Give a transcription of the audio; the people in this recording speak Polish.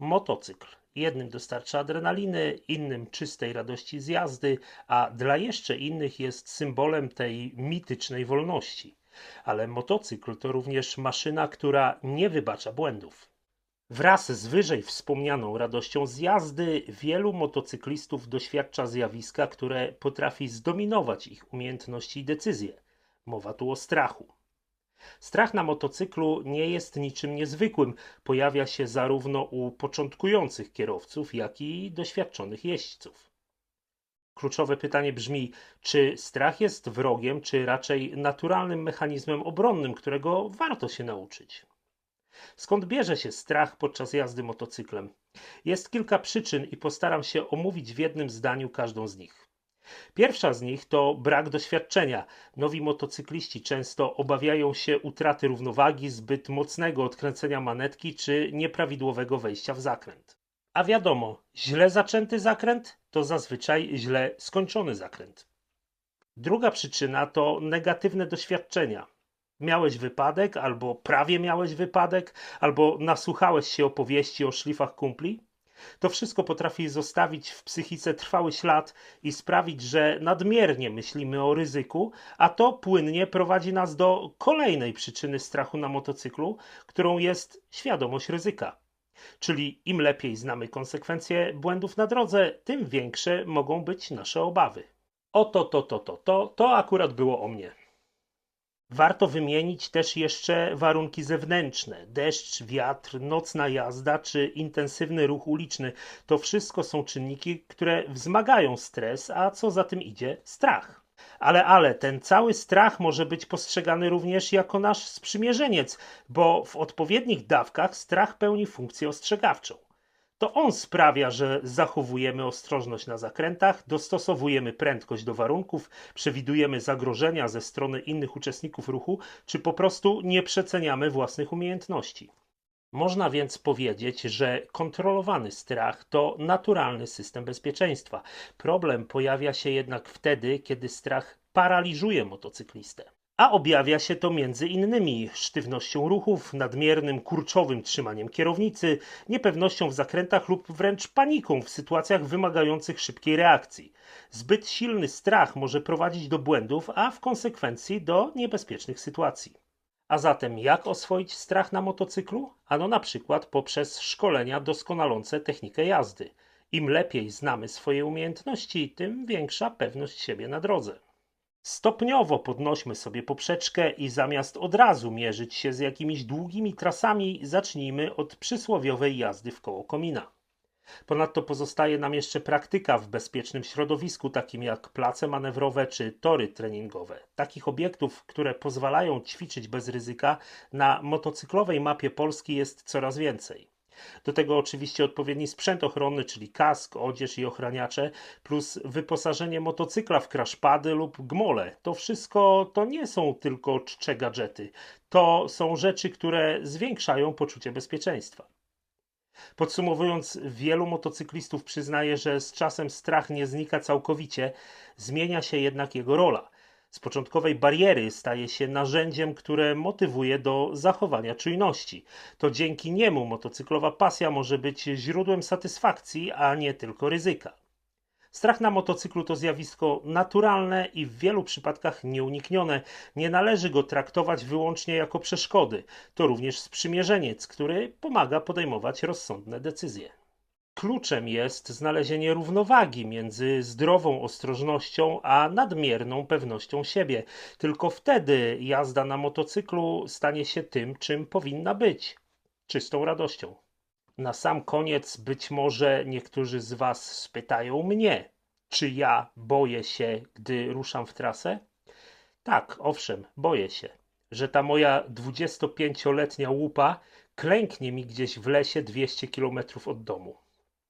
Motocykl. Jednym dostarcza adrenaliny, innym czystej radości z jazdy, a dla jeszcze innych jest symbolem tej mitycznej wolności. Ale motocykl to również maszyna, która nie wybacza błędów. Wraz z wyżej wspomnianą radością z jazdy, wielu motocyklistów doświadcza zjawiska, które potrafi zdominować ich umiejętności i decyzje. Mowa tu o strachu. Strach na motocyklu nie jest niczym niezwykłym. Pojawia się zarówno u początkujących kierowców, jak i doświadczonych jeźdźców. Kluczowe pytanie brzmi: czy strach jest wrogiem, czy raczej naturalnym mechanizmem obronnym, którego warto się nauczyć? Skąd bierze się strach podczas jazdy motocyklem? Jest kilka przyczyn i postaram się omówić w jednym zdaniu każdą z nich. Pierwsza z nich to brak doświadczenia. Nowi motocykliści często obawiają się utraty równowagi, zbyt mocnego odkręcenia manetki czy nieprawidłowego wejścia w zakręt. A wiadomo, źle zaczęty zakręt to zazwyczaj źle skończony zakręt. Druga przyczyna to negatywne doświadczenia. Miałeś wypadek, albo prawie miałeś wypadek, albo nasłuchałeś się opowieści o szlifach kumpli? To wszystko potrafi zostawić w psychice trwały ślad i sprawić, że nadmiernie myślimy o ryzyku, a to płynnie prowadzi nas do kolejnej przyczyny strachu na motocyklu, którą jest świadomość ryzyka. Czyli im lepiej znamy konsekwencje błędów na drodze, tym większe mogą być nasze obawy. Oto, to, to, to, to, to akurat było o mnie. Warto wymienić też jeszcze warunki zewnętrzne: deszcz, wiatr, nocna jazda czy intensywny ruch uliczny. To wszystko są czynniki, które wzmagają stres, a co za tym idzie strach. Ale, ale, ten cały strach może być postrzegany również jako nasz sprzymierzeniec, bo w odpowiednich dawkach strach pełni funkcję ostrzegawczą. To on sprawia, że zachowujemy ostrożność na zakrętach, dostosowujemy prędkość do warunków, przewidujemy zagrożenia ze strony innych uczestników ruchu, czy po prostu nie przeceniamy własnych umiejętności. Można więc powiedzieć, że kontrolowany strach to naturalny system bezpieczeństwa. Problem pojawia się jednak wtedy, kiedy strach paraliżuje motocyklistę. A objawia się to między innymi sztywnością ruchów, nadmiernym kurczowym trzymaniem kierownicy, niepewnością w zakrętach lub wręcz paniką w sytuacjach wymagających szybkiej reakcji. Zbyt silny strach może prowadzić do błędów, a w konsekwencji do niebezpiecznych sytuacji. A zatem jak oswoić strach na motocyklu? Ano na przykład poprzez szkolenia doskonalące technikę jazdy. Im lepiej znamy swoje umiejętności, tym większa pewność siebie na drodze. Stopniowo podnośmy sobie poprzeczkę i zamiast od razu mierzyć się z jakimiś długimi trasami, zacznijmy od przysłowiowej jazdy w koło komina. Ponadto pozostaje nam jeszcze praktyka w bezpiecznym środowisku, takim jak place manewrowe czy tory treningowe. Takich obiektów, które pozwalają ćwiczyć bez ryzyka, na motocyklowej mapie Polski jest coraz więcej. Do tego oczywiście odpowiedni sprzęt ochronny, czyli kask, odzież i ochraniacze, plus wyposażenie motocykla w crashpady lub gmole. To wszystko to nie są tylko czcze gadżety. To są rzeczy, które zwiększają poczucie bezpieczeństwa. Podsumowując, wielu motocyklistów przyznaje, że z czasem strach nie znika całkowicie, zmienia się jednak jego rola. Z początkowej bariery staje się narzędziem, które motywuje do zachowania czujności. To dzięki niemu motocyklowa pasja może być źródłem satysfakcji, a nie tylko ryzyka. Strach na motocyklu to zjawisko naturalne i w wielu przypadkach nieuniknione. Nie należy go traktować wyłącznie jako przeszkody. To również sprzymierzeniec, który pomaga podejmować rozsądne decyzje. Kluczem jest znalezienie równowagi między zdrową ostrożnością a nadmierną pewnością siebie. Tylko wtedy jazda na motocyklu stanie się tym, czym powinna być czystą radością. Na sam koniec być może niektórzy z Was spytają mnie, czy ja boję się, gdy ruszam w trasę? Tak, owszem, boję się, że ta moja 25-letnia łupa klęknie mi gdzieś w lesie 200 km od domu.